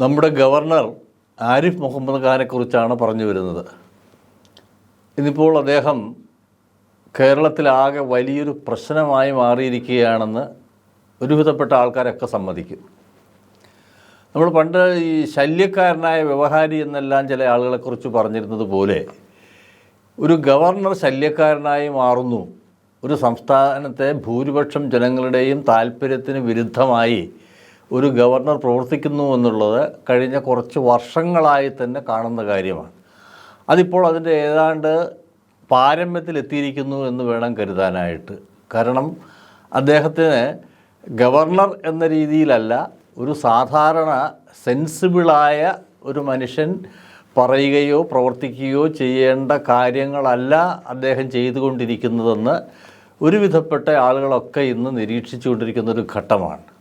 നമ്മുടെ ഗവർണർ ആരിഫ് മുഹമ്മദ് ഖാനെ കുറിച്ചാണ് പറഞ്ഞു വരുന്നത്. ഇന്നിപ്പോൾ അദ്ദേഹം കേരളത്തിലാകെ വലിയൊരു പ്രശ്നമായി മാറിയിരിക്കുകയാണെന്ന് ഒരുവിധപ്പെട്ട ആൾക്കാരൊക്കെ സമ്മതിക്കും. നമ്മൾ പണ്ട് ഈ ശല്യക്കാരനായ വ്യവഹാരി എന്നെല്ലാം ചില ആളുകളെക്കുറിച്ച് പറഞ്ഞിരുന്നത് പോലെ ഒരു ഗവർണർ ശല്യക്കാരനായി മാറുന്നു. ഒരു സംസ്ഥാനത്തെ ഭൂരിപക്ഷം ജനങ്ങളുടെയും താല്പര്യത്തിന് വിരുദ്ധമായി ഒരു ഗവർണർ പ്രവർത്തിക്കുന്നു എന്നുള്ളത് കഴിഞ്ഞ കുറച്ച് വർഷങ്ങളായി തന്നെ കാണുന്ന കാര്യമാണ്. അതിപ്പോൾ അതിന്റെ ഏതാണ്ട് പാരമ്യത്തിലെത്തിയിരിക്കുന്നു എന്ന് വേണം കരുതാനായിട്ട്. കാരണം അദ്ദേഹത്തിന് ഗവർണർ എന്ന രീതിയിലല്ല ഒരു സാധാരണ സെൻസിബിളായ ഒരു മനുഷ്യൻ പറയുകയോ പ്രവർത്തിക്കുകയോ ചെയ്യേണ്ട കാര്യങ്ങളല്ല അദ്ദേഹം ചെയ്തുകൊണ്ടിരിക്കുന്നതെന്ന് ഒരുവിധപ്പെട്ട ആളുകളൊക്കെ ഇന്ന് നിരീക്ഷിച്ചുകൊണ്ടിരിക്കുന്ന ഒരു ഘട്ടമാണ്.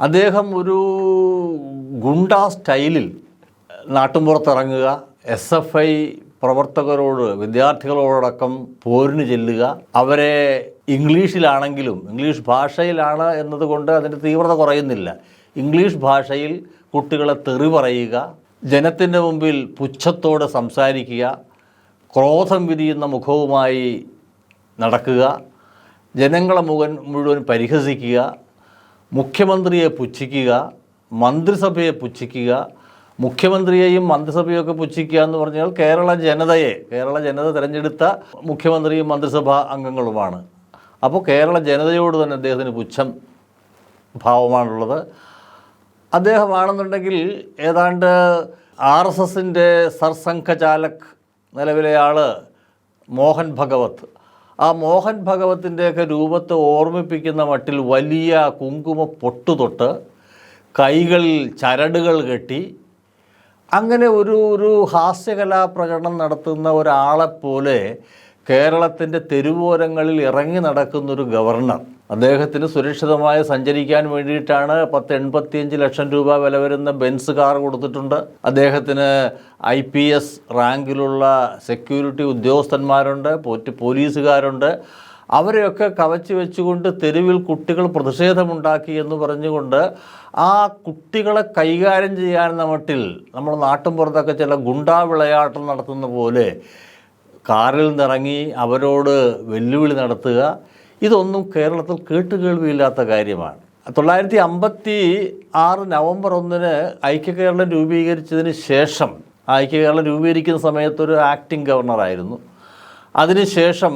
അദ്ദേഹം ഒരു ഗുണ്ട സ്റ്റൈലിൽ നാട്ടുമ്പുറത്തിറങ്ങുക എസ് എഫ് ഐ പ്രവർത്തകരോട് വിദ്യാർത്ഥികളോടക്കം പോരിന് ചെല്ലുക അവരെ ഇംഗ്ലീഷിലാണെങ്കിലും ഇംഗ്ലീഷ് ഭാഷയിലാണ് എന്നതുകൊണ്ട് അതിന്റെ തീവ്രത കുറയുന്നില്ല. ഇംഗ്ലീഷ് ഭാഷയിൽ കുട്ടികളെ തെറി പറയുക ജനത്തിന്റെ മുമ്പിൽ പുച്ഛത്തോടെ സംസാരിക്കുക ക്രോധം വിരിയുന്ന മുഖവുമായി നടക്കുക ജനങ്ങളെ മുഖൻ മുഴുവൻ പരിഹസിക്കുക മുഖ്യമന്ത്രിയെ പുച്ഛിക്കുക മന്ത്രിസഭയെ പുച്ഛിക്കുക മുഖ്യമന്ത്രിയെയും മന്ത്രിസഭയൊക്കെ പുച്ഛിക്കുക എന്ന് പറഞ്ഞാൽ കേരള ജനതയെ കേരള ജനത തിരഞ്ഞെടുത്ത മുഖ്യമന്ത്രിയും മന്ത്രിസഭാ അംഗങ്ങളുമാണ്. അപ്പോൾ കേരള ജനതയോട് തന്നെ അദ്ദേഹത്തിന് പുച്ഛം ഭാവമാണുള്ളത്. അദ്ദേഹമാണെന്നുണ്ടെങ്കിൽ ഏതാണ്ട് ആർ എസ് എസിന്റെ സർസംഘചാലക് നിലവിലെ ആൾ മോഹൻ ഭഗവത് ആ മോഹൻ ഭഗവത്തിന്റെയൊക്കെ രൂപത്തെ ഓർമ്മിപ്പിക്കുന്ന മട്ടിൽ വലിയ കുങ്കുമ പൊട്ടു തൊട്ട് കൈകളിൽ ചരടുകൾ കെട്ടി അങ്ങനെ ഒരു ഒരു ഹാസ്യകലാ പ്രകടനം നടത്തുന്ന ഒരാളെപ്പോലെ കേരളത്തിന്റെ തെരുവോരങ്ങളിൽ ഇറങ്ങി നടക്കുന്ന ഒരു ഗവർണർ അദ്ദേഹത്തിന് സുരക്ഷിതമായി സഞ്ചരിക്കാൻ വേണ്ടിയിട്ടാണ് പത്ത് എൺപത്തിയഞ്ച് ലക്ഷം രൂപ വില വരുന്ന ബെൻസ് കാർ കൊടുത്തിട്ടുണ്ട്. അദ്ദേഹത്തിന് ഐ പി എസ് റാങ്കിലുള്ള സെക്യൂരിറ്റി ഉദ്യോഗസ്ഥന്മാരുണ്ട് പോറ്റ് പോലീസുകാരുണ്ട്. അവരെയൊക്കെ കവച്ചു വെച്ചുകൊണ്ട് തെരുവിൽ കുട്ടികൾ പ്രതിഷേധമുണ്ടാക്കി എന്ന് പറഞ്ഞുകൊണ്ട് ആ കുട്ടികളെ കൈകാര്യം ചെയ്യാൻ മട്ടിൽ നമ്മൾ നാട്ടിൻപുറത്തൊക്കെ ചില ഗുണ്ടാ വിളയാട്ടം നടത്തുന്ന പോലെ കാറിൽ നിന്നിറങ്ങി അവരോട് വെല്ലുവിളി നടത്തുക ഇതൊന്നും കേരളത്തിൽ കേട്ടുകേൾവിയില്ലാത്ത കാര്യമാണ്. തൊള്ളായിരത്തി അമ്പത്തി ആറ് നവംബർ ഒന്നിന് ഐക്യകേരളം രൂപീകരിച്ചതിന് ശേഷം ഐക്യകേരളം രൂപീകരിക്കുന്ന സമയത്തൊരു ആക്ടിംഗ് ഗവർണറായിരുന്നു അതിനുശേഷം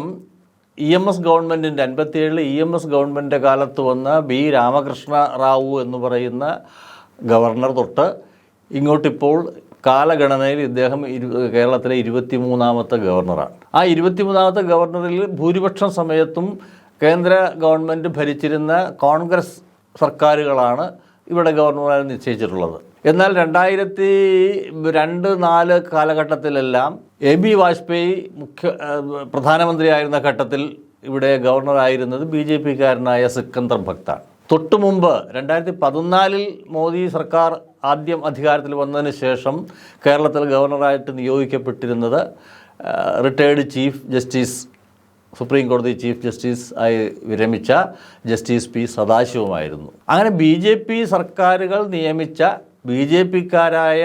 ഇ എം എസ് ഗവൺമെന്റിന്റെ അൻപത്തിയേഴിൽ ഇ എം എസ് ഗവൺമെന്റിന്റെ കാലത്ത് വന്ന ബി രാമകൃഷ്ണ റാവു എന്ന് പറയുന്ന ഗവർണർ തൊട്ട് ഇങ്ങോട്ടിപ്പോൾ കാലഗണനയിൽ ഇദ്ദേഹം കേരളത്തിലെ ഇരുപത്തിമൂന്നാമത്തെ ഗവർണറാണ്. ആ ഇരുപത്തിമൂന്നാമത്തെ ഗവർണറിൽ ഭൂരിപക്ഷം സമയത്തും കേന്ദ്ര ഗവൺമെന്റ് ഭരിച്ചിരുന്ന കോൺഗ്രസ് സർക്കാരുകളാണ് ഇവിടെ ഗവർണറായി നിശ്ചയിച്ചിട്ടുള്ളത്. എന്നാൽ രണ്ടായിരത്തി രണ്ട് നാല് കാലഘട്ടത്തിലെല്ലാം എ ബി വാജ്പേയി മുഖ്യ പ്രധാനമന്ത്രിയായിരുന്ന ഘട്ടത്തിൽ ഇവിടെ ഗവർണറായിരുന്നത് ബി ജെ പിക്കാരനായ സിക്കന്ദർ ഭക്താണ്. തൊട്ടു മുമ്പ് രണ്ടായിരത്തി പതിനാലിൽ മോദി സർക്കാർ ആദ്യം അധികാരത്തിൽ വന്നതിന് ശേഷം കേരളത്തിൽ ഗവർണറായിട്ട് നിയോഗിക്കപ്പെട്ടിരുന്നത് റിട്ടയേർഡ് ചീഫ് ജസ്റ്റിസ് സുപ്രീം കോടതി ചീഫ് ജസ്റ്റിസ് ആയി വിരമിച്ച ജസ്റ്റിസ് പി സദാശിവമായിരുന്നു. അങ്ങനെ ബി ജെ പി സർക്കാരുകൾ നിയമിച്ച ബി ജെ പിക്കാരായ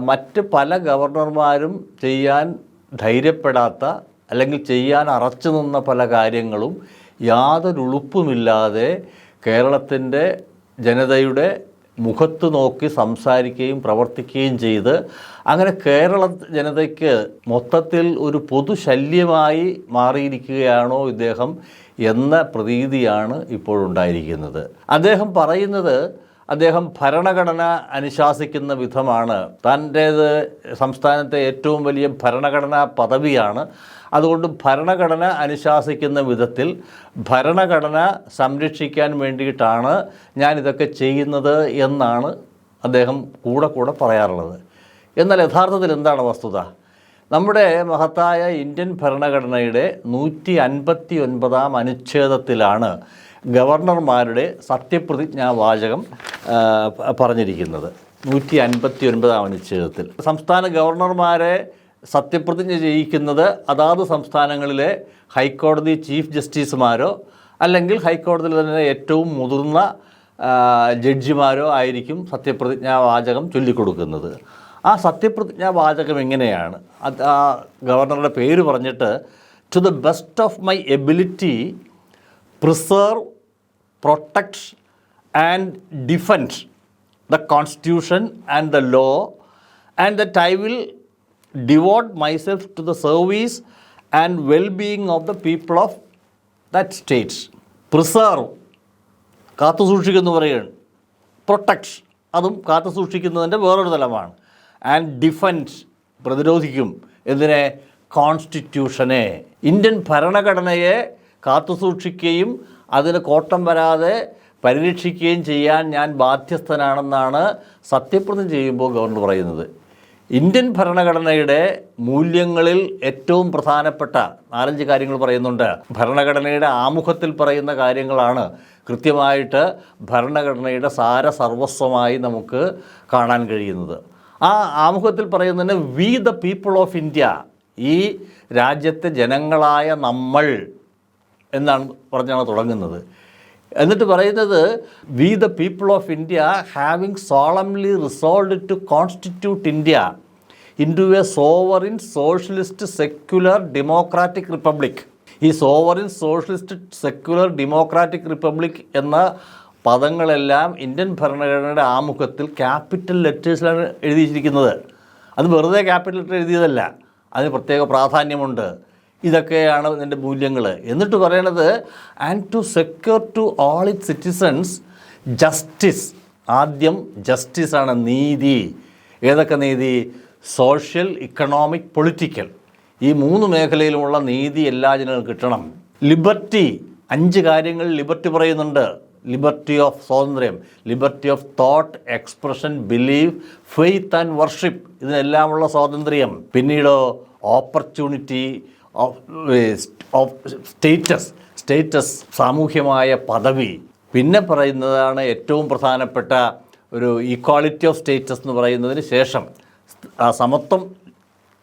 മറ്റ് പല ഗവർണർമാരും ചെയ്യാൻ ധൈര്യപ്പെടാത്ത അല്ലെങ്കിൽ ചെയ്യാൻ അറച്ചു നിന്ന പല കാര്യങ്ങളും യാതൊരു ഉളുപ്പുമില്ലാതെ കേരളത്തിന്റെ ജനതയുടെ മുഖത്ത് നോക്കി സംസാരിക്കുകയും പ്രവർത്തിക്കുകയും ചെയ്ത് അങ്ങനെ കേരള ജനതയ്ക്ക് മൊത്തത്തിൽ ഒരു പൊതുശല്യമായി മാറിയിരിക്കുകയാണോ ഇദ്ദേഹം എന്ന പ്രതീതിയാണ് ഇപ്പോഴുണ്ടായിരിക്കുന്നത്. അദ്ദേഹം പറയുന്നത് അദ്ദേഹം ഭരണഘടന അനുശാസിക്കുന്ന വിധമാണ്. തന്റേത് സംസ്ഥാനത്തെ ഏറ്റവും വലിയ ഭരണഘടനാ പദവിയാണ്. അതുകൊണ്ട് ഭരണഘടന അനുശാസിക്കുന്ന വിധത്തിൽ ഭരണഘടന സംരക്ഷിക്കാൻ വേണ്ടിയിട്ടാണ് ഞാൻ ഇതൊക്കെ ചെയ്യുന്നത് എന്നാണ് അദ്ദേഹം കൂടെ കൂടെ പറയാറുള്ളത്. എന്നാൽ യഥാർത്ഥത്തിൽ എന്താണ് വസ്തുത? നമ്മുടെ മഹത്തായ ഇന്ത്യൻ ഭരണഘടനയുടെ നൂറ്റി അൻപത്തി ഒൻപതാം അനുച്ഛേദത്തിലാണ് ഗവർണർമാരുടെ സത്യപ്രതിജ്ഞാ വാചകം പറഞ്ഞിരിക്കുന്നത്. നൂറ്റി അൻപത്തി ഒൻപതാം അനുച്ഛേദത്തിൽ. സംസ്ഥാന ഗവർണർമാരെ സത്യപ്രതിജ്ഞ ചെയ്യിക്കുന്നത് അതാത് സംസ്ഥാനങ്ങളിലെ ഹൈക്കോടതി ചീഫ് ജസ്റ്റിസുമാരോ അല്ലെങ്കിൽ ഹൈക്കോടതിയിൽ തന്നെ ഏറ്റവും മുതിർന്ന ജഡ്ജിമാരോ ആയിരിക്കും സത്യപ്രതിജ്ഞാ വാചകം ചൊല്ലിക്കൊടുക്കുന്നത്. ആ സത്യപ്രതിജ്ഞാ വാചകം എങ്ങനെയാണ്? അത് ആ ഗവർണറുടെ പേര് പറഞ്ഞിട്ട് to the best of my ability preserve protect and defend the constitution and the law and the tie will devote myself to the service and well-being of the people of that state. Preserve. കാത്തു സൂക്ഷിക്കുന്നു പറയുകയാണ്. Protect അതും കാത്തു സൂക്ഷിക്കുന്നതിന്റെ വേറൊരു തലമാണ്. And defence പ്രതിരോധിക്കും. എന്തിനെ? കോൺസ്റ്റിറ്റ്യൂഷനെ Indian ഭരണഘടനയെ കാത്തു സൂക്ഷിക്കുകയും അതിന് കോട്ടം വരാതെ പരിരക്ഷിക്കുകയും ചെയ്യാൻ ഞാൻ ബാധ്യസ്ഥനാണെന്നാണ് സത്യപ്രതിജ്ഞ ചെയ്യുമ്പോൾ ഗവർണർ പറയുന്നത്. ഇന്ത്യൻ ഭരണഘടനയുടെ മൂല്യങ്ങളിൽ ഏറ്റവും പ്രധാനപ്പെട്ട നാലഞ്ച് കാര്യങ്ങൾ പറയുന്നുണ്ട്. ഭരണഘടനയുടെ ആമുഖത്തിൽ പറയുന്ന കാര്യങ്ങളാണ് കൃത്യമായിട്ട് ഭരണഘടനയുടെ സാര സർവസ്വമായി നമുക്ക് കാണാൻ കഴിയുന്നത്. ആ ആമുഖത്തിൽ പറയുന്നതിന് we the people of India ഈ രാജ്യത്തെ ജനങ്ങളായ നമ്മൾ എന്നാണ് പറഞ്ഞാണ് തുടങ്ങുന്നത്. എന്നിട്ട് പറയുന്നത് we the people of India having solemnly resolved to constitute India into a sovereign socialist secular democratic republic ഈ sovereign socialist secular democratic republic എന്ന പദങ്ങളെല്ലാം ഇന്ത്യൻ ഭരണഘടനയുടെ ആമുഖത്തിൽ ക്യാപിറ്റൽ ലെറ്റേഴ്സിലാണ് എഴുതിയിരിക്കുന്നത്. അത് വെറുതെ ക്യാപിറ്റൽ ലെറ്റർ എഴുതിയതല്ല. അതിന് പ്രത്യേക പ്രാധാന്യമുണ്ട്. ഇതൊക്കെയാണ് ഇതിന്റെ മൂല്യങ്ങൾ എന്നിട്ട് പറയണത് and to secure to all it citizens justice ആദ്യം ജസ്റ്റിസാണ് നീതി. ഏതൊക്കെ നീതി? സോഷ്യൽ ഇക്കണോമിക് പൊളിറ്റിക്കൽ ഈ മൂന്ന് മേഖലയിലുമുള്ള നീതി എല്ലാ ജനങ്ങൾക്കും കിട്ടണം. ലിബർട്ടി അഞ്ച് കാര്യങ്ങൾ ലിബർട്ടി പറയുന്നുണ്ട്. ലിബർട്ടി ഓഫ് സ്വാതന്ത്ര്യം liberty of thought expression believe faith and worship ഇതിനെല്ലാമുള്ള സ്വാതന്ത്ര്യം. പിന്നീട് ഓപ്പർച്യൂണിറ്റി സ്റ്റേറ്റസ് സ്റ്റേറ്റസ് സാമൂഹ്യമായ പദവി. പിന്നെ പറയുന്നതാണ് ഏറ്റവും പ്രധാനപ്പെട്ട ഒരു ഈക്വാളിറ്റി ഓഫ് സ്റ്റേറ്റസ് എന്ന് പറയുന്നതിന് ശേഷം. സമത്വം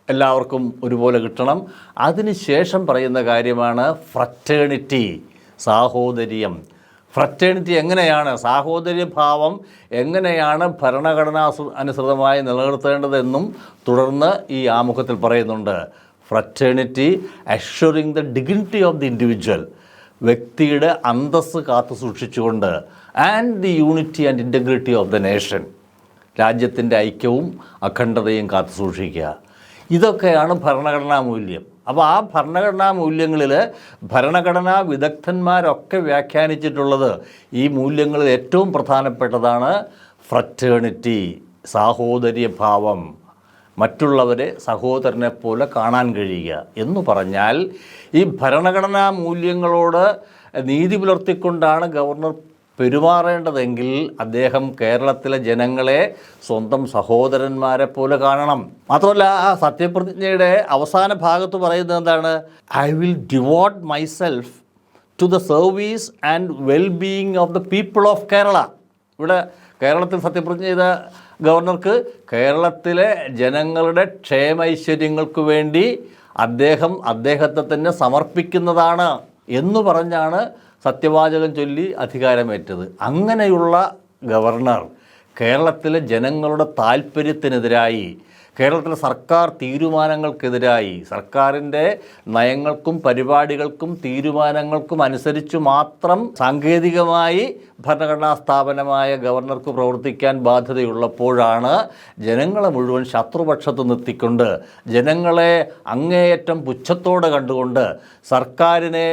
എല്ലാവർക്കും ഒരുപോലെ കിട്ടണം. അതിനുശേഷം പറയുന്ന കാര്യമാണ് ഫ്രറ്റേണിറ്റി സാഹോദര്യം. ഫ്രറ്റേണിറ്റി എങ്ങനെയാണ്? സാഹോദര്യഭാവം എങ്ങനെയാണ് ഭരണഘടനാ അനുസൃതമായി നിലനിർത്തേണ്ടതെന്നും തുടർന്ന് ഈ ആമുഖത്തിൽ പറയുന്നുണ്ട്. Fraternity assuring the dignity of the individual വ്യക്തിയുടെ അന്തസ്സ് കാത്തു സൂക്ഷിച്ചുകൊണ്ട് and the unity and integrity of the nation രാജ്യത്തിന്റെ ഐക്യവും അഖണ്ഡതയും കാത്തു സൂക്ഷിക്കുക. ഇതൊക്കെയാണ് ഭരണഘടനാ മൂല്യം. അപ്പോൾ ആ ഭരണഘടനാ മൂല്യങ്ങളിൽ ഭരണഘടനാ വിദഗ്ധന്മാരൊക്കെ വ്യാഖ്യാനിച്ചിട്ടുള്ളത് ഈ മൂല്യങ്ങളിൽ ഏറ്റവും പ്രധാനപ്പെട്ടതാണ് ഫ്രറ്റേണിറ്റി സാഹോദര്യഭാവം. മറ്റുള്ളവരെ സഹോദരനെ പോലെ കാണാൻ കഴിയുക എന്ന് പറഞ്ഞാൽ ഈ ഭരണഘടനാ മൂല്യങ്ങളോട് നീതി പുലർത്തിക്കൊണ്ടാണ് ഗവർണർ പെരുമാറേണ്ടതെങ്കിൽ അദ്ദേഹം കേരളത്തിലെ ജനങ്ങളെ സ്വന്തം സഹോദരന്മാരെ പോലെ കാണണം. മാത്രമല്ല ആ സത്യപ്രതിജ്ഞയുടെ അവസാന ഭാഗത്ത് പറയുന്നത് എന്താണ്? I will devote myself to the service and well being of the people of Kerala ഇവിടെ കേരളത്തിൽ സത്യപ്രതിജ്ഞ ചെയ്ത ഗവർണർക്ക് കേരളത്തിലെ ജനങ്ങളുടെ ക്ഷേമൈശ്വര്യങ്ങൾക്ക് വേണ്ടി അദ്ദേഹം അദ്ദേഹത്തെ തന്നെ സമർപ്പിക്കുന്നതാണ് എന്ന് പറഞ്ഞാണ് സത്യവാചകം ചൊല്ലി അധികാരമേറ്റത്. അങ്ങനെയുള്ള ഗവർണർ കേരളത്തിലെ ജനങ്ങളുടെ താല്പര്യത്തിനെതിരായി കേരളത്തിലെ സർക്കാർ തീരുമാനങ്ങൾക്കെതിരായി സർക്കാരിന്റെ നയങ്ങൾക്കും പരിപാടികൾക്കും തീരുമാനങ്ങൾക്കും അനുസരിച്ച് മാത്രം സാങ്കേതികമായി ഭരണഘടനാ സ്ഥാപനമായ ഗവർണർക്ക് പ്രവർത്തിക്കാൻ ബാധ്യതയുള്ളപ്പോഴാണ് ജനങ്ങളെ മുഴുവൻ ശത്രുപക്ഷത്ത് നിർത്തിക്കൊണ്ട് ജനങ്ങളെ അങ്ങേയറ്റം പുച്ഛത്തോടെ കണ്ടുകൊണ്ട് സർക്കാരിനെ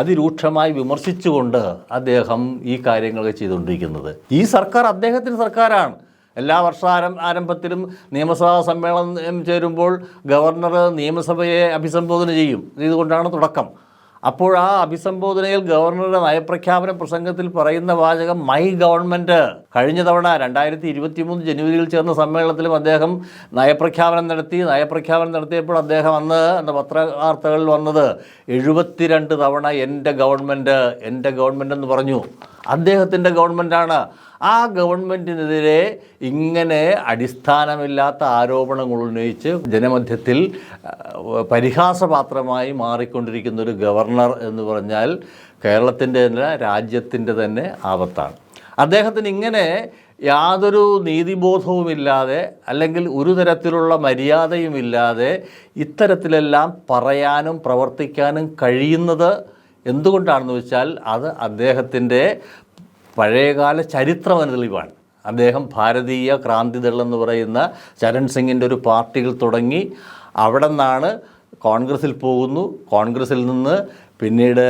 അതിരൂക്ഷമായി വിമർശിച്ചുകൊണ്ട് അദ്ദേഹം ഈ കാര്യങ്ങളൊക്കെ ചെയ്തുകൊണ്ടിരിക്കുന്നത്. ഈ സർക്കാർ അദ്ദേഹത്തിന്റെ സർക്കാരാണ്. എല്ലാ വർഷാരം ആരംഭത്തിലും നിയമസഭാ സമ്മേളനം ചേരുമ്പോൾ ഗവർണർ നിയമസഭയെ അഭിസംബോധന ചെയ്യും. ഇതുകൊണ്ടാണ് തുടക്കം. അപ്പോൾ ആ അഭിസംബോധനയിൽ ഗവർണറുടെ നയപ്രഖ്യാപന പ്രസംഗത്തിൽ പറയുന്ന വാചകം മൈ ഗവൺമെന്റ് കഴിഞ്ഞ തവണ രണ്ടായിരത്തി ഇരുപത്തി മൂന്ന് ജനുവരിയിൽ ചേർന്ന സമ്മേളനത്തിലും അദ്ദേഹം നയപ്രഖ്യാപനം നടത്തി. നയപ്രഖ്യാപനം നടത്തിയപ്പോൾ അദ്ദേഹം അന്ന് എന്ന പത്രവാർത്തകളിൽ വന്നത് എഴുപത്തിരണ്ട് തവണ എന്റെ ഗവൺമെന്റ് എന്റെ ഗവൺമെന്റ് എന്ന് പറഞ്ഞു. അദ്ദേഹത്തിന്റെ ഗവൺമെന്റാണ് ആ ഗവൺമെന്റിനെതിരെ ഇങ്ങനെ അടിസ്ഥാനമില്ലാത്ത ആരോപണങ്ങൾ ഉന്നയിച്ച് ജനമധ്യത്തിൽ പരിഹാസപാത്രമായി മാറിക്കൊണ്ടിരിക്കുന്ന ഒരു ഗവർണർ എന്ന് പറഞ്ഞാൽ കേരളത്തിന്റെ തന്നെ രാജ്യത്തിന്റെ തന്നെ ആപത്താണ്. അദ്ദേഹത്തിന് ഇങ്ങനെ യാതൊരു നീതിബോധവുമില്ലാതെ അല്ലെങ്കിൽ ഒരു തരത്തിലുള്ള മര്യാദയുമില്ലാതെ ഇത്തരത്തിലെല്ലാം പറയാനും പ്രവർത്തിക്കാനും കഴിയുന്നത് എന്തുകൊണ്ടാണെന്ന് വെച്ചാൽ അത് അദ്ദേഹത്തിന്റെ പഴയകാല ചരിത്രം തെളിവാണ്. അദ്ദേഹം ഭാരതീയ ക്രാന്തിദൾ എന്ന് പറയുന്ന ചരൺ സിംഗിന്റെ ഒരു പാർട്ടികൾ തുടങ്ങി. അവിടെ നിന്നാണ് കോൺഗ്രസിൽ പോകുന്നു. കോൺഗ്രസിൽ നിന്ന് പിന്നീട്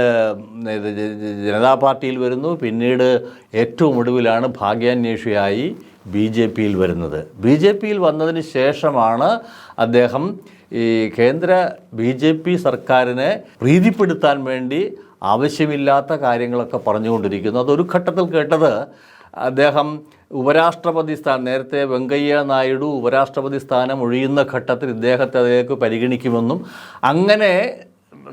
ജനതാ പാർട്ടിയിൽ വരുന്നു. പിന്നീട് ഏറ്റവും ഒടുവിലാണ് ഭാഗ്യാന്വേഷിയായി ബി ജെ പിയിൽ വരുന്നത്. ബി ജെ പിയിൽ വന്നതിന് ശേഷമാണ് അദ്ദേഹം ഈ കേന്ദ്ര ബി ജെ പി സർക്കാരിനെ പ്രീതിപ്പെടുത്താൻ വേണ്ടി ആവശ്യമില്ലാത്ത കാര്യങ്ങളൊക്കെ പറഞ്ഞുകൊണ്ടിരിക്കുന്നു. അതൊരു ഘട്ടത്തിൽ കേട്ടത് അദ്ദേഹം ഉപരാഷ്ട്രപതി സ്ഥാനം നേരത്തെ വെങ്കയ്യ നായിഡു ഉപരാഷ്ട്രപതി സ്ഥാനം ഒഴിയുന്ന ഘട്ടത്തിൽ ഇദ്ദേഹത്തെ അതിലേക്ക് പരിഗണിക്കുമെന്നും അങ്ങനെ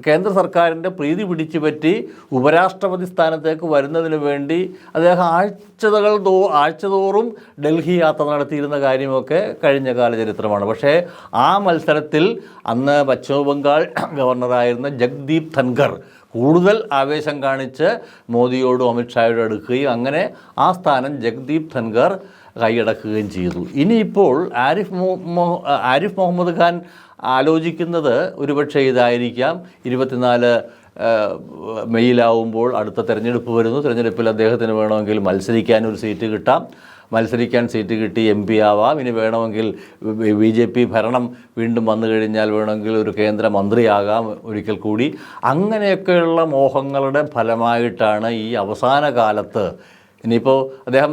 കേന്ദ്ര സർക്കാരിന്റെ പ്രീതി പിടിച്ചു പറ്റി ഉപരാഷ്ട്രപതി സ്ഥാനത്തേക്ക് വരുന്നതിന് വേണ്ടി അദ്ദേഹം ആഴ്ചതകൾ തോ ആഴ്ചതോറും ഡൽഹി യാത്ര നടത്തിയിരുന്ന കാര്യമൊക്കെ കഴിഞ്ഞ കാല ചരിത്രമാണ് പക്ഷേ ആ മത്സരത്തിൽ അന്ന് പശ്ചിമ ബംഗാൾ ഗവർണറായിരുന്ന ജഗ്ദീപ് ധൻഖർ കൂടുതൽ ആവേശം കാണിച്ച് മോദിയോടും അമിത്ഷായോടും എടുക്കുകയും അങ്ങനെ ആ സ്ഥാനം ജഗ്ദീപ് ധൻഖർ കൈയടക്കുകയും ചെയ്തു. ഇനിയിപ്പോൾ ആരിഫ് ആരിഫ് മുഹമ്മദ് ഖാൻ ആലോചിക്കുന്നത് ഒരുപക്ഷെ ഇതായിരിക്കാം. ഇരുപത്തിനാല് മെയ്യിലാവുമ്പോൾ അടുത്ത തിരഞ്ഞെടുപ്പ് വരുന്നു. തിരഞ്ഞെടുപ്പിൽ അദ്ദേഹത്തിന് വേണമെങ്കിൽ മത്സരിക്കാൻ ഒരു സീറ്റ് കിട്ടാം. മത്സരിക്കാൻ സീറ്റ് കിട്ടി എം പി ആവാം. ഇനി വേണമെങ്കിൽ ബി ജെ പി ഭരണം വീണ്ടും വന്നു കഴിഞ്ഞാൽ വേണമെങ്കിൽ ഒരു കേന്ദ്രമന്ത്രിയാകാം ഒരിക്കൽ കൂടി. അങ്ങനെയൊക്കെയുള്ള മോഹങ്ങളുടെ ഫലമായിട്ടാണ് ഈ അവസാന കാലത്ത് ഇനിയിപ്പോൾ അദ്ദേഹം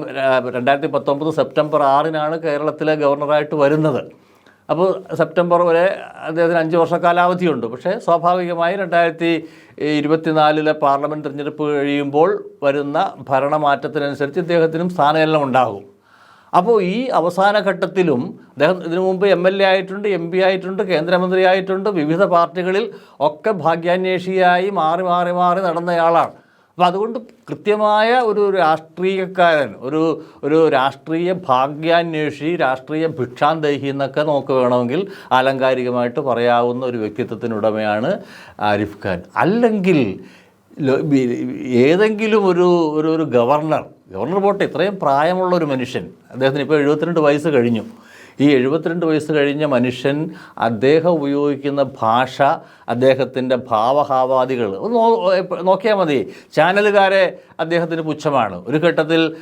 രണ്ടായിരത്തി പത്തൊമ്പത് സെപ്റ്റംബർ ആറിനാണ് കേരളത്തിലെ ഗവർണറായിട്ട് വരുന്നത്. അപ്പോൾ സെപ്റ്റംബർ വരെ അദ്ദേഹത്തിന് അഞ്ച് വർഷ കാലാവധിയുണ്ട്. പക്ഷേ സ്വാഭാവികമായി രണ്ടായിരത്തി ഇരുപത്തിനാലിലെ പാർലമെന്റ് തിരഞ്ഞെടുപ്പ് കഴിയുമ്പോൾ വരുന്ന ഭരണമാറ്റത്തിനനുസരിച്ച് ഇദ്ദേഹത്തിനും സ്ഥാനചലനം ഉണ്ടാകും. അപ്പോൾ ഈ അവസാന ഘട്ടത്തിലും അദ്ദേഹം ഇതിനു മുമ്പ് എം എൽ എ ആയിട്ടുണ്ട് എം പി ആയിട്ടുണ്ട് കേന്ദ്രമന്ത്രി ആയിട്ടുണ്ട് വിവിധ പാർട്ടികളിൽ ഒക്കെ ഭാഗ്യാന്വേഷിയായി മാറി മാറി മാറി നടന്നയാളാണ്. അപ്പോൾ അതുകൊണ്ട് കൃത്യമായ ഒരു രാഷ്ട്രീയക്കാരൻ ഒരു ഒരു രാഷ്ട്രീയ ഭാഗ്യാന്വേഷി രാഷ്ട്രീയ ഭിക്ഷാന്തേഹി എന്നൊക്കെ നോക്ക് വേണമെങ്കിൽ ആലങ്കാരികമായിട്ട് പറയാവുന്ന ഒരു വ്യക്തിത്വത്തിനുടമയാണ് ആരിഫ് ഖാൻ. അല്ലെങ്കിൽ ഏതെങ്കിലും ഒരു ഒരു ഒരു ഗവർണർ ഗവർണർ പോട്ടെ ഇത്രയും പ്രായമുള്ള ഒരു മനുഷ്യൻ അദ്ദേഹത്തിന് ഇപ്പോൾ എഴുപത്തിരണ്ട് വയസ്സ് കഴിഞ്ഞു. ഈ എഴുപത്തിരണ്ട് വയസ്സ് കഴിഞ്ഞ മനുഷ്യൻ അദ്ദേഹം ഉപയോഗിക്കുന്ന ഭാഷ അദ്ദേഹത്തിന്റെ ഭാവഹാവാദികൾ. നോക്കിയാൽ മതി. ചാനലുകാരെ അദ്ദേഹത്തിന് പുച്ഛമാണ്. ഒരു ഘട്ടത്തിൽ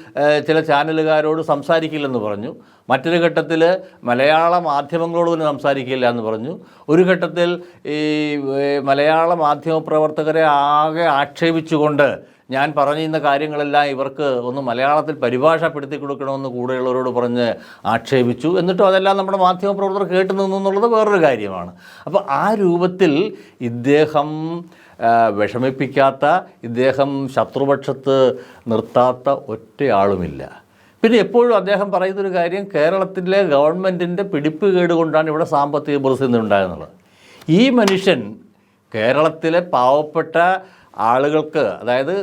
ചില ചാനലുകാരോട് സംസാരിക്കില്ലെന്ന് പറഞ്ഞു. മറ്റൊരു ഘട്ടത്തിൽ മലയാള മാധ്യമങ്ങളോട് തന്നെ സംസാരിക്കില്ല എന്ന് പറഞ്ഞു. ഒരു ഘട്ടത്തിൽ ഈ മലയാള മാധ്യമ പ്രവർത്തകരെ ആകെ ആക്ഷേപിച്ചുകൊണ്ട് ഞാൻ പറഞ്ഞിരുന്ന കാര്യങ്ങളെല്ലാം ഇവർക്ക് ഒന്ന് മലയാളത്തിൽ പരിഭാഷപ്പെടുത്തി കൊടുക്കണമെന്ന് കൂടെയുള്ളവരോട് പറഞ്ഞ് ആക്ഷേപിച്ചു. എന്നിട്ടും അതെല്ലാം നമ്മുടെ മാധ്യമപ്രവർത്തകർ കേട്ടു നിന്നു എന്നുള്ളത് വേറൊരു കാര്യമാണ്. അപ്പോൾ ആ രൂപത്തിൽ ഇദ്ദേഹം വിഷമിപ്പിക്കാത്ത ഇദ്ദേഹം ശത്രുപക്ഷത്ത് നിർത്താത്ത ഒറ്റയാളുമില്ല. പിന്നെ എപ്പോഴും അദ്ദേഹം പറയുന്നൊരു കാര്യം കേരളത്തിലെ ഗവൺമെന്റിന്റെ പിടിപ്പ് കേടുകൊണ്ടാണ് ഇവിടെ സാമ്പത്തിക പ്രതിസന്ധി ഉണ്ടായെന്നുള്ളത് ഈ മനുഷ്യൻ കേരളത്തിലെ പാവപ്പെട്ട ആളുകൾക്ക് അതായത്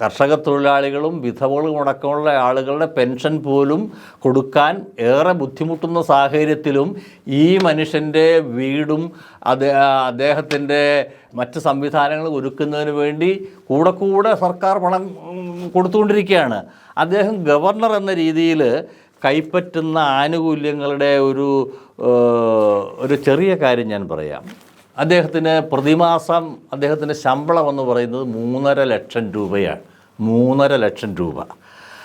കർഷക തൊഴിലാളികളും വിധവകളും അടക്കമുള്ള ആളുകളുടെ പെൻഷൻ പോലും കൊടുക്കാൻ ഏറെ ബുദ്ധിമുട്ടുന്ന സാഹചര്യത്തിലും ഈ മനുഷ്യന്റെ വീടും അദ്ദേഹത്തിന്റെ മറ്റ് സംവിധാനങ്ങൾ ഒരുക്കുന്നതിന് വേണ്ടി കൂടെ കൂടെ സർക്കാർ പണം കൊടുത്തുകൊണ്ടിരിക്കുകയാണ്. അദ്ദേഹം ഗവർണർ എന്ന രീതിയിൽ കൈപ്പറ്റുന്ന ആനുകൂല്യങ്ങളുടെ ഒരു ഒരു ചെറിയ കാര്യം ഞാൻ പറയാം. അദ്ദേഹത്തിന് പ്രതിമാസം അദ്ദേഹത്തിന്റെ ശമ്പളം എന്ന് പറയുന്നത് മൂന്നര ലക്ഷം രൂപയാണ്. മൂന്നര ലക്ഷം രൂപ.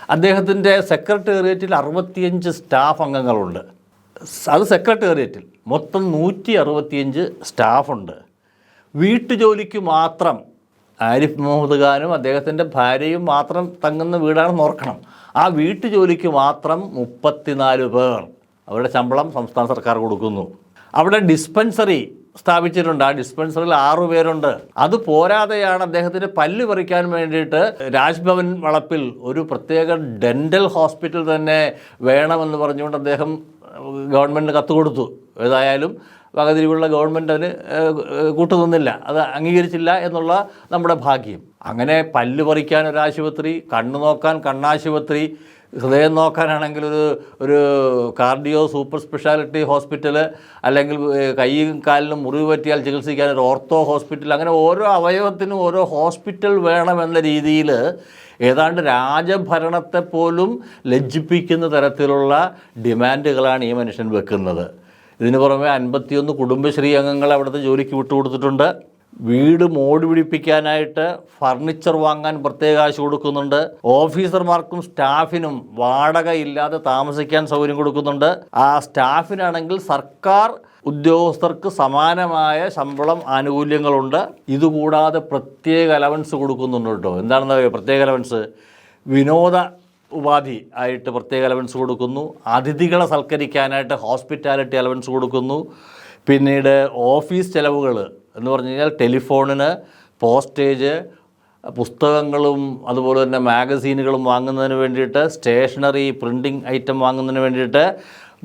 അദ്ദേഹത്തിന്റെ സെക്രട്ടേറിയറ്റിൽ അറുപത്തിയഞ്ച് സ്റ്റാഫ് അംഗങ്ങളുണ്ട്. അത് സെക്രട്ടേറിയറ്റിൽ മൊത്തം നൂറ്റി അറുപത്തിയഞ്ച് സ്റ്റാഫുണ്ട്. വീട്ടുജോലിക്ക് മാത്രം ആരിഫ് മുഹമ്മദ് ഖാനും അദ്ദേഹത്തിന്റെ ഭാര്യയും മാത്രം തങ്ങുന്ന വീടാണെന്ന് ഓർക്കണം. ആ വീട്ടുജോലിക്ക് മാത്രം മുപ്പത്തിനാല് പേർ അവരുടെ ശമ്പളം സംസ്ഥാന സർക്കാർ കൊടുക്കുന്നു. അവിടെ ഡിസ്പെൻസറി സ്ഥാപിച്ചിട്ടുണ്ട്. ആ ഡിസ്പെൻസറിൽ ആറു പേരുണ്ട്. അത് പോരാതെയാണ് അദ്ദേഹത്തിന് പല്ല് പറിക്കാൻ വേണ്ടിയിട്ട് രാജ്ഭവൻ വളപ്പിൽ ഒരു പ്രത്യേക ഡെന്റൽ ഹോസ്പിറ്റൽ തന്നെ വേണമെന്ന് പറഞ്ഞുകൊണ്ട് അദ്ദേഹം ഗവൺമെന്റിന് കത്ത് കൊടുത്തു. ഏതായാലും വകതിരിവുള്ള ഗവൺമെന്റ് അതിന് കൂട്ടുനിന്നില്ല. അത് അംഗീകരിച്ചില്ല എന്നുള്ള നമ്മുടെ ഭാഗ്യം. അങ്ങനെ പല്ല് പറിക്കാൻ ഒരു ആശുപത്രി കണ്ണു നോക്കാൻ കണ്ണാശുപത്രി ഹൃദയം നോക്കാനാണെങ്കിൽ ഒരു ഒരു കാർഡിയോ സൂപ്പർ സ്പെഷ്യാലിറ്റി ഹോസ്പിറ്റൽ അല്ലെങ്കിൽ കൈയും കാലിനും മുറിവ് പറ്റിയാൽ ചികിത്സിക്കാൻ ഒരു ഓർത്തോ ഹോസ്പിറ്റൽ അങ്ങനെ ഓരോ അവയവത്തിനും ഓരോ ഹോസ്പിറ്റൽ വേണമെന്ന രീതിയിൽ ഏതാണ്ട് രാജഭരണത്തെ പോലും ലജ്ജിപ്പിക്കുന്ന തരത്തിലുള്ള ഡിമാൻഡുകളാണ് ഈ മനുഷ്യൻ വെക്കുന്നത്. ഇതിന് പുറമെ അൻപത്തിയൊന്ന് കുടുംബശ്രീ അംഗങ്ങൾ അവിടുത്തെ ജോലിക്ക് വിട്ടുകൊടുത്തിട്ടുണ്ട്. വീട് മോടി പിടിപ്പിക്കാനായിട്ട് ഫർണിച്ചർ വാങ്ങാൻ പ്രത്യേക കാശ് കൊടുക്കുന്നുണ്ട്. ഓഫീസർമാർക്കും സ്റ്റാഫിനും വാടക ഇല്ലാതെ താമസിക്കാൻ സൗകര്യം കൊടുക്കുന്നുണ്ട്. ആ സ്റ്റാഫിനാണെങ്കിൽ സർക്കാർ ഉദ്യോഗസ്ഥർക്ക് സമാനമായ ശമ്പളം ആനുകൂല്യങ്ങളുണ്ട്. ഇതുകൂടാതെ പ്രത്യേക അലവൻസ് കൊടുക്കുന്നുണ്ട് കേട്ടോ. എന്താണെന്ന് പ്രത്യേക അലവൻസ്. വിനോദ ഉപാധി ആയിട്ട് പ്രത്യേക അലവൻസ് കൊടുക്കുന്നു. അതിഥികളെ സൽക്കരിക്കാനായിട്ട് ഹോസ്പിറ്റാലിറ്റി അലവൻസ് കൊടുക്കുന്നു. പിന്നീട് ഓഫീസ് ചെലവുകൾ എന്ന് പറഞ്ഞു കഴിഞ്ഞാൽ ടെലിഫോണിന് പോസ്റ്റേജ് പുസ്തകങ്ങളും അതുപോലെ തന്നെ മാഗസീനുകളും വാങ്ങുന്നതിന് വേണ്ടിയിട്ട് സ്റ്റേഷനറി പ്രിന്റിങ് ഐറ്റം വാങ്ങുന്നതിന് വേണ്ടിയിട്ട്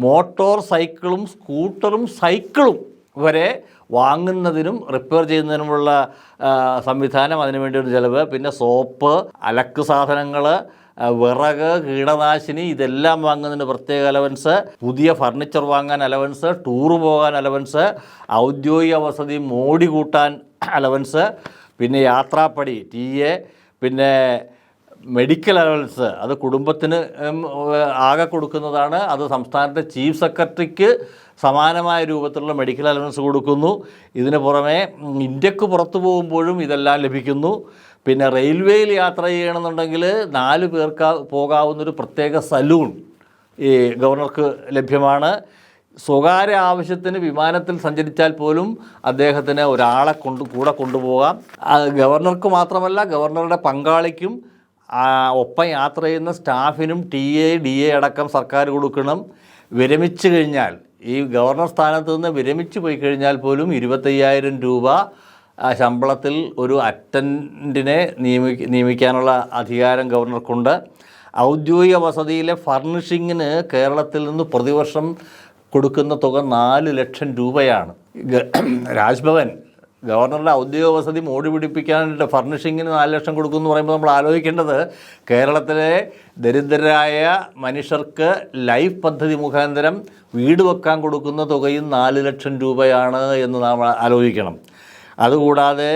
മോട്ടോർ സൈക്കിളും സ്കൂട്ടറും സൈക്കിളും വരെ വാങ്ങുന്നതിനും റിപ്പയർ ചെയ്യുന്നതിനുമുള്ള സംവിധാനം അതിനുവേണ്ടി ഒരു ചിലവ്. പിന്നെ സോപ്പ് അലക്ക് സാധനങ്ങൾ വിറക് കീടനാശിനി ഇതെല്ലാം വാങ്ങുന്നതിന് പ്രത്യേക അലവൻസ് പുതിയ ഫർണിച്ചർ വാങ്ങാൻ അലവൻസ് ടൂറ് പോകാൻ അലവൻസ് ഔദ്യോഗിക വസതി മോടി കൂട്ടാൻ അലവൻസ് പിന്നെ യാത്രാപ്പടി ടി എ പിന്നെ മെഡിക്കൽ അലവൻസ് അത് കുടുംബത്തിന് ആകെ കൊടുക്കുന്നതാണ്. അത് സംസ്ഥാനത്തെ ചീഫ് സെക്രട്ടറിക്ക് സമാനമായ രൂപത്തിലുള്ള മെഡിക്കൽ അലവൻസ് കൊടുക്കുന്നു. ഇതിന് പുറമെ ഇന്ത്യയ്ക്ക് പുറത്തു പോകുമ്പോഴും ഇതെല്ലാം ലഭിക്കുന്നു. പിന്നെ റെയിൽവേയിൽ യാത്ര ചെയ്യണമെന്നുണ്ടെങ്കിൽ നാല് പേർക്ക് പോകാവുന്നൊരു പ്രത്യേക സലൂൺ ഈ ഗവർണർക്ക് ലഭ്യമാണ്. സ്വകാര്യ ആവശ്യത്തിന് വിമാനത്തിൽ സഞ്ചരിച്ചാൽ പോലും അദ്ദേഹത്തിന് ഒരാളെ കൊണ്ട് കൂടെ കൊണ്ടുപോകാം. ഗവർണർക്ക് മാത്രമല്ല ഗവർണറുടെ പങ്കാളിക്കും ഒപ്പം യാത്ര ചെയ്യുന്ന സ്റ്റാഫിനും ടി എ ഡി എ അടക്കം സർക്കാർ കൊടുക്കണം. വിരമിച്ചു കഴിഞ്ഞാൽ ഈ ഗവർണർ സ്ഥാനത്ത് നിന്ന് വിരമിച്ചു പോയി കഴിഞ്ഞാൽ പോലും ഇരുപത്തയ്യായിരം രൂപ ശമ്പളത്തിൽ ഒരു അറ്റൻഡിനെ നിയമി നിയമിക്കാനുള്ള അധികാരം ഗവർണർക്കുണ്ട്. ഔദ്യോഗിക വസതിയിലെ ഫർണിഷിങ്ങിന് കേരളത്തിൽ നിന്ന് പ്രതിവർഷം കൊടുക്കുന്ന തുക നാല് ലക്ഷം രൂപയാണ്. രാജ്ഭവൻ ഗവർണറുടെ ഔദ്യോഗിക വസതി മോടി പിടിപ്പിക്കാനായിട്ട് ഫർണിഷിങ്ങിന് നാല് ലക്ഷം കൊടുക്കും എന്ന് പറയുമ്പോൾ നമ്മൾ ആലോചിക്കേണ്ടത് കേരളത്തിലെ ദരിദ്രരായ മനുഷ്യർക്ക് ലൈഫ് പദ്ധതി മുഖാന്തരം വീട് വെക്കാൻ കൊടുക്കുന്ന തുകയും നാല് ലക്ഷം രൂപയാണ് എന്ന് നാം ആലോചിക്കണം. അതുകൂടാതെ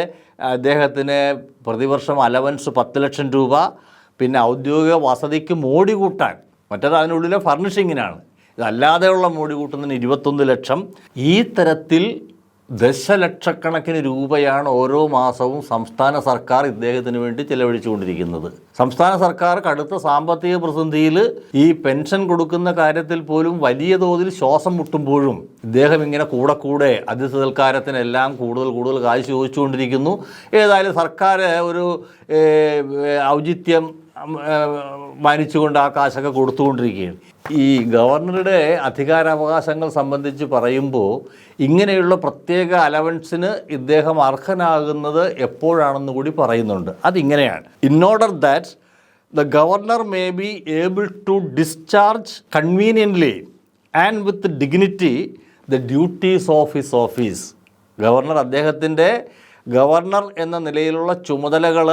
അദ്ദേഹത്തിന് പ്രതിവർഷം അലവൻസ് പത്ത് ലക്ഷം രൂപ പിന്നെ ഔദ്യോഗിക വസതിക്ക് മോടി കൂട്ടാൻ മറ്റേത് അതിനുള്ളിലെ ഫർണിഷിങ്ങിനാണ്. ഇതല്ലാതെയുള്ള മോടി കൂട്ടുന്നതിന് ഇരുപത്തൊന്ന് ലക്ഷം. ഈ തരത്തിൽ ദശലക്ഷക്കണക്കിന് രൂപയാണ് ഓരോ മാസവും സംസ്ഥാന സർക്കാർ ഇദ്ദേഹത്തിന് വേണ്ടി ചെലവഴിച്ചുകൊണ്ടിരിക്കുന്നത്. സംസ്ഥാന സർക്കാർ കടുത്ത സാമ്പത്തിക പ്രതിസന്ധിയിൽ ഈ പെൻഷൻ കൊടുക്കുന്ന കാര്യത്തിൽ പോലും വലിയ തോതിൽ ശ്വാസം മുട്ടുമ്പോഴും ഇദ്ദേഹം ഇങ്ങനെ കൂടെ കൂടെ അതിഥി സൽക്കാരത്തിനെല്ലാം കൂടുതൽ കൂടുതൽ കാശ് ചോദിച്ചുകൊണ്ടിരിക്കുന്നു. ഏതായാലും സർക്കാർ ഒരു ഔചിത്യം മാനിച്ചുകൊണ്ട് ആ കാശൊക്കെ കൊടുത്തുകൊണ്ടിരിക്കുകയാണ്. ഈ ഗവർണറുടെ അധികാരാവകാശങ്ങൾ സംബന്ധിച്ച് പറയുമ്പോൾ ഇങ്ങനെയുള്ള പ്രത്യേക അലവൻസിന് ഇദ്ദേഹം അർഹനാകുന്നത് എപ്പോഴാണെന്ന് കൂടി പറയുന്നുണ്ട്. അതിങ്ങനെയാണ്. In order that the governor may be able to discharge conveniently and with dignity the duties of his office governor അദ്ദേഹത്തിന്റെ ഗവർണർ എന്ന നിലയിലുള്ള ചുമതലകൾ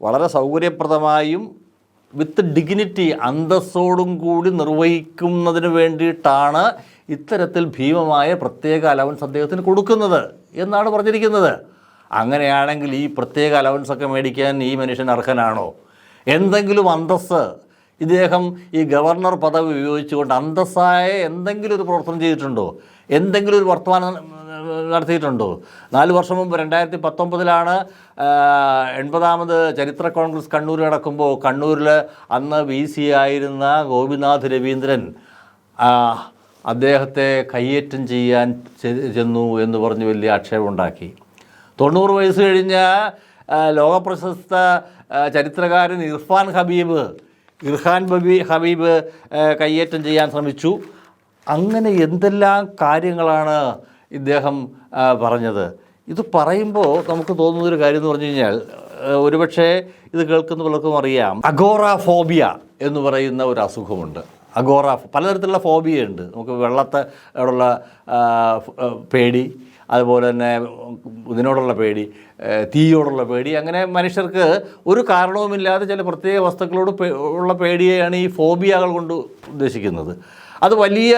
വളരെ സൗകര്യപ്രദമായും വിത്ത് ഡിഗ്നിറ്റി അന്തസ്സോടും കൂടി നിർവഹിക്കുന്നതിന് വേണ്ടിയിട്ടാണ് ഇത്തരത്തിൽ ഭീമമായ പ്രത്യേക അലവൻസ് അദ്ദേഹത്തിന് കൊടുക്കുന്നത് എന്നാണ് പറഞ്ഞിരിക്കുന്നത്. അങ്ങനെയാണെങ്കിൽ ഈ പ്രത്യേക അലവൻസ് ഒക്കെ മേടിക്കാൻ ഈ മനുഷ്യൻ അർഹനാണോ? എന്തെങ്കിലും അന്തസ്സ് ഇദ്ദേഹം ഈ ഗവർണർ പദവി ഉപയോഗിച്ചുകൊണ്ട് അന്തസ്സായ എന്തെങ്കിലും ഒരു പ്രവർത്തനം ചെയ്തിട്ടുണ്ടോ? എന്തെങ്കിലും ഒരു വർത്തമാനം നടത്തിയിട്ടുണ്ടോ? നാല് വർഷം മുമ്പ് രണ്ടായിരത്തി പത്തൊമ്പതിലാണ് എൺപതാമത് ചരിത്ര കോൺഗ്രസ് കണ്ണൂർ നടക്കുമ്പോൾ കണ്ണൂരിൽ അന്ന് വി സി ആയിരുന്ന ഗോപിനാഥ് രവീന്ദ്രൻ അദ്ദേഹത്തെ കയ്യേറ്റം ചെയ്യാൻ ചെന്നു എന്ന് പറഞ്ഞ് വലിയ ആക്ഷേപമുണ്ടാക്കി തൊണ്ണൂറ് വയസ്സ് കഴിഞ്ഞ ലോകപ്രശസ്ത ചരിത്രകാരൻ ഇർഫാൻ ഹബീബ് ഇർഹാൻ ബബി ഹബീബ് കയ്യേറ്റം ചെയ്യാൻ ശ്രമിച്ചു. അങ്ങനെ എന്തെല്ലാം കാര്യങ്ങളാണ് ഇദ്ദേഹം പറഞ്ഞത്. ഇത് പറയുമ്പോൾ നമുക്ക് തോന്നുന്നൊരു കാര്യം എന്ന് പറഞ്ഞു കഴിഞ്ഞാൽ ഒരുപക്ഷെ ഇത് കേൾക്കുന്ന പലർക്കും അറിയാം. അഗോറാഫോബിയ എന്ന് പറയുന്ന ഒരു അസുഖമുണ്ട്. അഗോറ പലതരത്തിലുള്ള ഫോബിയ ഉണ്ട്. നമുക്ക് വെള്ളത്തോടുള്ള ഉള്ള പേടി അതുപോലെ തന്നെ ഇതിനോടുള്ള പേടി തീയോടുള്ള പേടി. അങ്ങനെ മനുഷ്യർക്ക് ഒരു കാരണവുമില്ലാതെ ചില പ്രത്യേക വസ്തുക്കളോട് ഉള്ള പേടിയെയാണ് ഈ ഫോബിയകൾ കൊണ്ട് ഉദ്ദേശിക്കുന്നത്. അത് വലിയ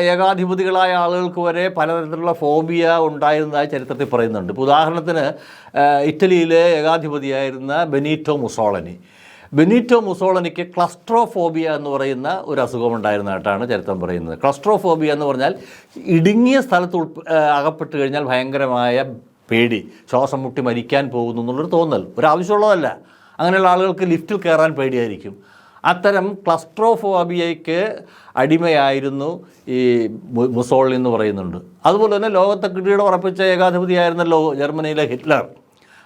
ഏകാധിപതികളായ ആളുകൾക്ക് വരെ പലതരത്തിലുള്ള ഫോബിയ ഉണ്ടായിരുന്നതായി ചരിത്രത്തിൽ പറയുന്നുണ്ട്. ഇപ്പോൾ ഉദാഹരണത്തിന് ഇറ്റലിയിലെ ഏകാധിപതിയായിരുന്ന ബെനീറ്റോ മുസോളനി. ബെനീറ്റോ മുസോളനിക്ക് ക്ലസ്ട്രോഫോബിയ എന്ന് പറയുന്ന ഒരു അസുഖം ഉണ്ടായിരുന്നതായിട്ടാണ് ചരിത്രം പറയുന്നത്. ക്ലസ്ട്രോഫോബിയ എന്ന് പറഞ്ഞാൽ ഇടുങ്ങിയ സ്ഥലത്ത് ഉൾപ്പ അകപ്പെട്ട് കഴിഞ്ഞാൽ ഭയങ്കരമായ പേടി. ശ്വാസം മുട്ടി മരിക്കാൻ പോകുന്നു എന്നുള്ളൊരു തോന്നൽ. ഒരാവശ്യമുള്ളതല്ല. അങ്ങനെയുള്ള ആളുകൾക്ക് ലിഫ്റ്റിൽ കയറാൻ പേടിയായിരിക്കും. അത്തരം ക്ലസ്ട്രോഫോബിയയ്ക്ക് അടിമയായിരുന്നു ഈ മു- എന്ന് പറയുന്നുണ്ട്. അതുപോലെ തന്നെ ലോകത്തെ കിട്ടിയുടെ ഉറപ്പിച്ച ഏകാധിപതിയായിരുന്നല്ലോ ജർമ്മനിയിലെ ഹിറ്റ്ലർ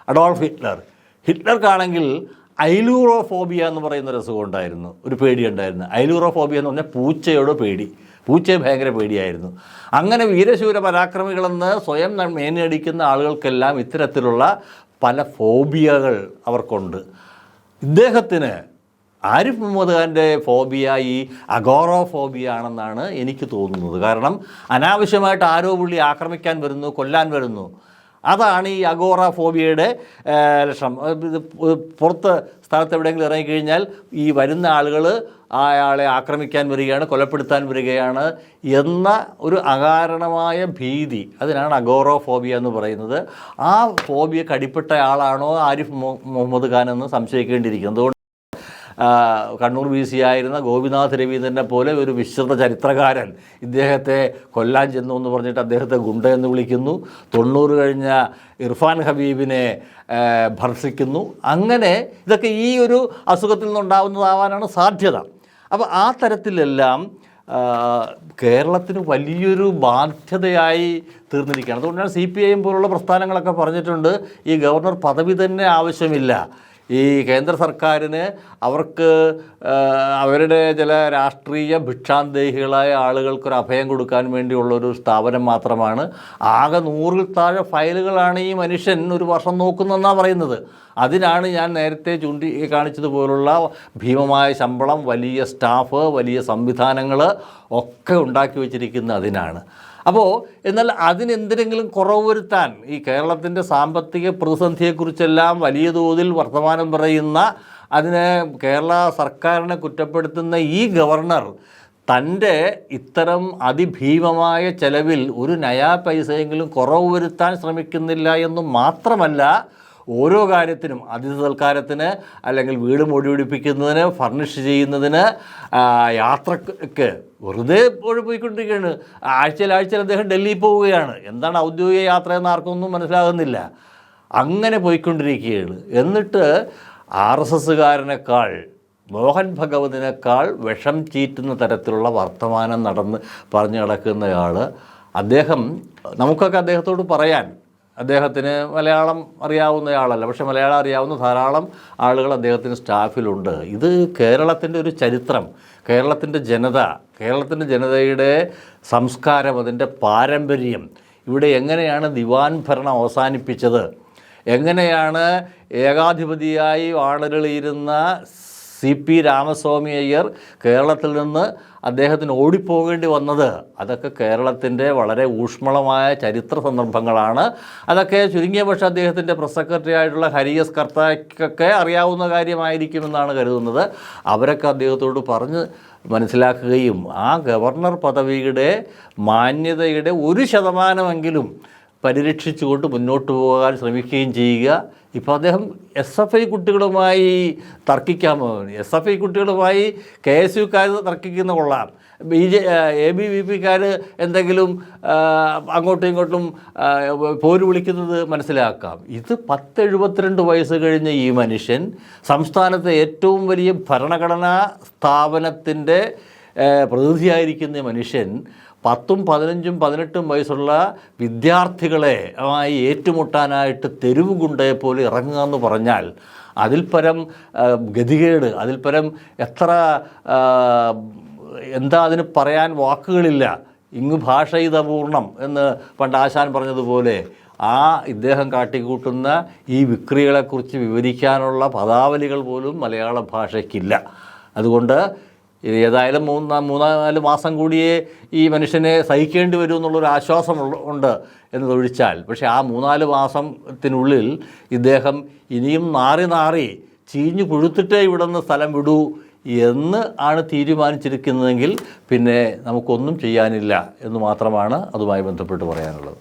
അഡോൾഫ് ഹിറ്റ്ലർ. ഹിറ്റ്ലർക്കാണെങ്കിൽ ഐലൂറോഫോബിയ എന്ന് പറയുന്ന ഒരു അസുഖം ഉണ്ടായിരുന്നു. ഒരു പേടി ഉണ്ടായിരുന്നു. ഐലൂറോഫോബിയ എന്ന് പറഞ്ഞാൽ പൂച്ചയോട് പേടി. പൂച്ചയെ ഭയങ്കര പേടിയായിരുന്നു. അങ്ങനെ വീരശൂര പരാക്രമികളെന്ന് സ്വയം മേനടിക്കുന്ന ആളുകൾക്കെല്ലാം ഇത്തരത്തിലുള്ള പല ഫോബിയകൾ അവർക്കുണ്ട്. ഇദ്ദേഹത്തിന് ആരിഫ് മുഹമ്മദ് ഖാന്റെ ഫോബിയ ഈ അഗോറോ ഫോബിയ ആണെന്നാണ് എനിക്ക് തോന്നുന്നത്. കാരണം അനാവശ്യമായിട്ട് ആരോ പുള്ളി ആക്രമിക്കാൻ വരുന്നു കൊല്ലാൻ വരുന്നു. അതാണ് ഈ അഗോറ ഫോബിയയുടെ ലക്ഷണം. ഇത് പുറത്ത് സ്ഥലത്ത് എവിടെയെങ്കിലും ഇറങ്ങിക്കഴിഞ്ഞാൽ ഈ വരുന്ന ആളുകൾ അയാളെ ആക്രമിക്കാൻ വരികയാണ് കൊലപ്പെടുത്താൻ വരികയാണ് എന്ന ഒരു അകാരണമായ ഭീതി. അതിനാണ് അഗോറോ ഫോബിയ എന്ന് പറയുന്നത്. ആ ഫോബിയ കടിപ്പെട്ട ആളാണോ ആരിഫ് മുഹമ്മദ് ഖാൻ എന്ന് സംശയിക്കേണ്ടിയിരിക്കുന്നത് കണ്ണൂർ വി സി ആയിരുന്ന ഗോപിനാഥ് രവീന്ദ്രനെ പോലെ ഒരു വിശ്രുത ചരിത്രകാരൻ ഇദ്ദേഹത്തെ കൊല്ലാൻ ചെന്നു എന്ന് പറഞ്ഞിട്ട് അദ്ദേഹത്തെ ഗുണ്ട എന്ന് വിളിക്കുന്നു. തൊണ്ണൂറ് കഴിഞ്ഞ ഇർഫാൻ ഹബീബിനെ ഭർഷിക്കുന്നു. അങ്ങനെ ഇതൊക്കെ ഈ ഒരു അസുഖത്തിൽ നിന്നുണ്ടാവുന്നതാവാനാണ് സാധ്യത. അപ്പോൾ ആ തരത്തിലെല്ലാം കേരളത്തിന് വലിയൊരു ബാധ്യതയായി തീർന്നിരിക്കുകയാണ്. അതുകൊണ്ടാണ് സി പി ഐ എം പോലുള്ള പ്രസ്ഥാനങ്ങളൊക്കെ പറഞ്ഞിട്ടുണ്ട് ഈ ഗവർണർ പദവി തന്നെ ആവശ്യമില്ല. ഈ കേന്ദ്ര സർക്കാരിന് അവർക്ക് അവരുടെ ചില രാഷ്ട്രീയ ഭിക്ഷാന്തേഹികളായ ആളുകൾക്കൊരു അഭയം കൊടുക്കാൻ വേണ്ടിയുള്ളൊരു സ്ഥാപനം മാത്രമാണ്. ആകെ നൂറിൽ താഴെ ഫയലുകളാണ് ഈ മനുഷ്യൻ ഒരു വർഷം നോക്കുന്നതെന്നാണ് പറയുന്നത്. അതിനാണ് ഞാൻ നേരത്തെ ചൂണ്ടി കാണിച്ചതുപോലുള്ള ഭീമമായ ശമ്പളം വലിയ സ്റ്റാഫ് വലിയ സംവിധാനങ്ങൾ ഒക്കെ ഉണ്ടാക്കി വച്ചിരിക്കുന്ന അതിനാണ്. അപ്പോൾ എന്നാൽ അതിനെന്തിനെങ്കിലും കുറവ് വരുത്താൻ ഈ കേരളത്തിന്റെ സാമ്പത്തിക പ്രതിസന്ധിയെക്കുറിച്ചെല്ലാം വലിയ തോതിൽ വർത്തമാനം പറയുന്ന അതിനെ കേരള സർക്കാരിനെ കുറ്റപ്പെടുത്തുന്ന ഈ ഗവർണർ തന്റെ ഇത്തരം അതിഭീമമായ ചെലവിൽ ഒരു നയാ പൈസയെങ്കിലും കുറവ് വരുത്താൻ ശ്രമിക്കുന്നില്ല എന്ന് മാത്രമല്ല ഓരോ കാര്യത്തിനും അതിഥി സൽക്കാരത്തിന് അല്ലെങ്കിൽ വീട് മൊഴി പിടിപ്പിക്കുന്നതിന് ഫർണിഷ് ചെയ്യുന്നതിന് യാത്രയ്ക്ക് വെറുതെ പോയി പോയിക്കൊണ്ടിരിക്കുകയാണ്. ആഴ്ചയിൽ ആഴ്ചയിൽ അദ്ദേഹം ഡൽഹിയിൽ പോവുകയാണ്. എന്താണ് ഔദ്യോഗിക യാത്ര എന്ന് ആർക്കൊന്നും മനസ്സിലാകുന്നില്ല. അങ്ങനെ പോയിക്കൊണ്ടിരിക്കുകയാണ്. എന്നിട്ട് ആർ എസ് എസ്സുകാരനേക്കാൾ മോഹൻ ഭഗവതിനേക്കാൾ വിഷം ചീറ്റുന്ന തരത്തിലുള്ള വർത്തമാനം നടന്ന് പറഞ്ഞു നടക്കുന്നയാൾ അദ്ദേഹം നമുക്കൊക്കെ അദ്ദേഹത്തോട് പറയാൻ അദ്ദേഹത്തിന് മലയാളം അറിയാവുന്നയാളല്ല പക്ഷേ മലയാളം അറിയാവുന്ന ധാരാളം ആളുകൾ അദ്ദേഹത്തിന് സ്റ്റാഫിലുണ്ട്. ഇത് കേരളത്തിന്റെ ഒരു ചരിത്രം കേരളത്തിന്റെ ജനത കേരളത്തിന്റെ ജനതയുടെ സംസ്കാരം അതിന്റെ പാരമ്പര്യം. ഇവിടെ എങ്ങനെയാണ് ദിവാൻ ഭരണം അവസാനിപ്പിച്ചത്? എങ്ങനെയാണ് ഏകാധിപതിയായി വാണരുളിയിരുന്ന സി പി രാമസ്വാമി അയ്യർ കേരളത്തിൽ നിന്ന് അദ്ദേഹത്തിന് ഓടിപ്പോകേണ്ടി വന്നത്. അതൊക്കെ കേരളത്തിന്റെ വളരെ ഊഷ്മളമായ ചരിത്ര സന്ദർഭങ്ങളാണ്. അതൊക്കെ ചുരുങ്ങിയ പക്ഷേ അദ്ദേഹത്തിന്റെ പ്രസ് സെക്രട്ടറി ആയിട്ടുള്ള ഹരിയസ് കർത്താക്കൊക്കെ അറിയാവുന്ന കാര്യമായിരിക്കുമെന്നാണ് കരുതുന്നത്. അവരൊക്കെ അദ്ദേഹത്തോട് പറഞ്ഞ് മനസ്സിലാക്കുകയും ആ ഗവർണർ പദവിയുടെ മാന്യതയുടെ ഒരു ശതമാനമെങ്കിലും പരിരക്ഷിച്ചുകൊണ്ട് മുന്നോട്ട് പോകാൻ ശ്രമിക്കുകയും ചെയ്യുക. ഇപ്പോൾ അദ്ദേഹം എസ് എഫ് ഐ കുട്ടികളുമായി തർക്കിക്കാമോ എസ് എഫ് ഐ കുട്ടികളുമായി കെ എസ് യുക്കാർ തർക്കിക്കുന്ന കൊള്ളാം. B J A B V പിക്കാർ എന്തെങ്കിലും അങ്ങോട്ടും ഇങ്ങോട്ടും പോര് വിളിക്കുന്നത് മനസ്സിലാക്കാം. ഇത് പത്തെഴുപത്തിരണ്ട് വയസ്സ് കഴിഞ്ഞ ഈ മനുഷ്യൻ സംസ്ഥാനത്തെ ഏറ്റവും വലിയ ഭരണഘടനാ സ്ഥാപനത്തിന്റെ പ്രതിനിധിയായിരിക്കുന്ന മനുഷ്യൻ പത്തും പതിനഞ്ചും പതിനെട്ടും വയസ്സുള്ള വിദ്യാർത്ഥികളെ ആയി ഏറ്റുമുട്ടാനായിട്ട് തെരുവ് ഗുണ്ടയെ പോലെ ഇറങ്ങുക എന്ന് പറഞ്ഞാൽ അതിൽ പരം ഗതികേട് അതിൽ പരം എത്ര എന്താ അതിന് പറയാൻ വാക്കുകളില്ല. ഇങ്ങ് ഭാഷയിതപൂർണം എന്ന് പണ്ട് ആശാൻ പറഞ്ഞതുപോലെ ആ ഇദ്ദേഹം കാട്ടിക്കൂട്ടുന്ന ഈ വിക്രികളെക്കുറിച്ച് വിവരിക്കാനുള്ള പദാവലികൾ പോലും മലയാള ഭാഷയ്ക്കില്ല. അതുകൊണ്ട് ഇത് ഏതായാലും മൂന്ന് മൂന്നാൽ മാസം കൂടിയേ ഈ മനുഷ്യനെ സഹിക്കേണ്ടി വരും എന്നുള്ളൊരു ആശ്വാസം ഉണ്ട് എന്നതൊഴിച്ചാൽ. പക്ഷേ ആ മൂന്നാൽ മാസത്തിനുള്ളിൽ ഇദ്ദേഹം ഇനിയും നാറി നാറി ചീഞ്ഞു പുഴുത്തിട്ടേ ഇവിടെ നിന്ന് സ്ഥലം വിടൂ എന്ന് ആണ് തീരുമാനിച്ചിരിക്കുന്നതെങ്കിൽ പിന്നെ നമുക്കൊന്നും ചെയ്യാനില്ല എന്ന് മാത്രമാണ് അതുമായി ബന്ധപ്പെട്ട് പറയാനുള്ളത്.